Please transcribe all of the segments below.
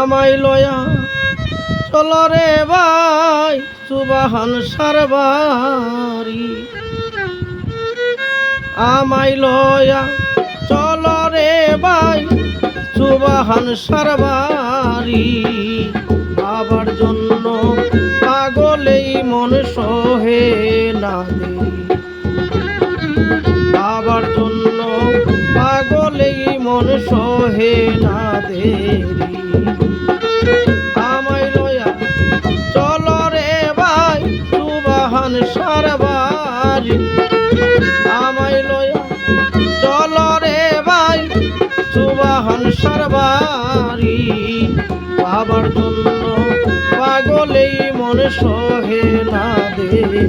আমায় লয়া, চল রে ভাই, সুবাহান সারবারি। আমায় লয়া, চল রে ভাই, সুবাহান সারবারি। বাবার জন্য পাগলেই মন সহে না বাবার জন্য পাগলেই মন সহে না দেরি সারবারি আমায় লয়া চল রে ভাই, সুবাহন সরবারি। বাবার জন্য পাগলেই মন সহে না দেরি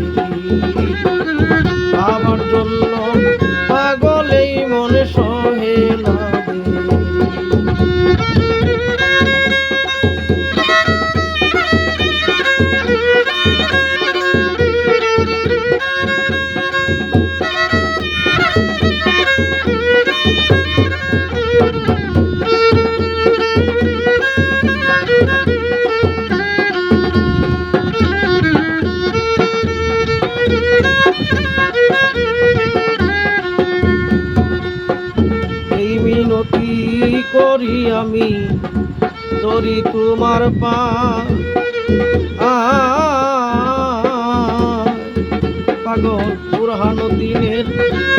ধরি তোমার পা। পাগল পুরহান দিনের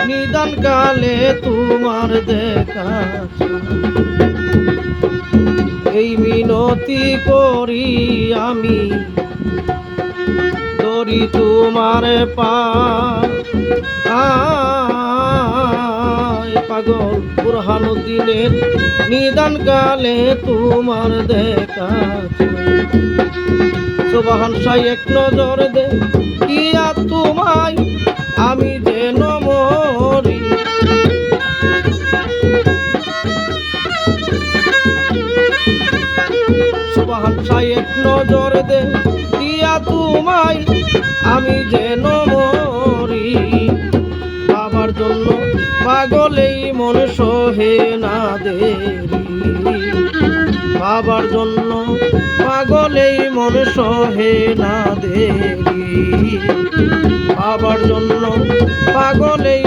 নিদান কালে তোমার দেখা এই মিনতি করি আমি তোমার পা। আয় পাগল বুরহানুদ্দিনের নিদান কালে তোমার দেখা সুবাহান সাই এক নজর দে, কিয়া তোমায় আমি যেন মরি সুবাহান সাই এক নজর দে, কিয়া তোমায় আমি যেন মরি বাবার জন্য পাগলেই মন সহে না দেরি। বাবার জন্য পাগলেই মন সহে না দেরি। বাবার জন্য পাগলেই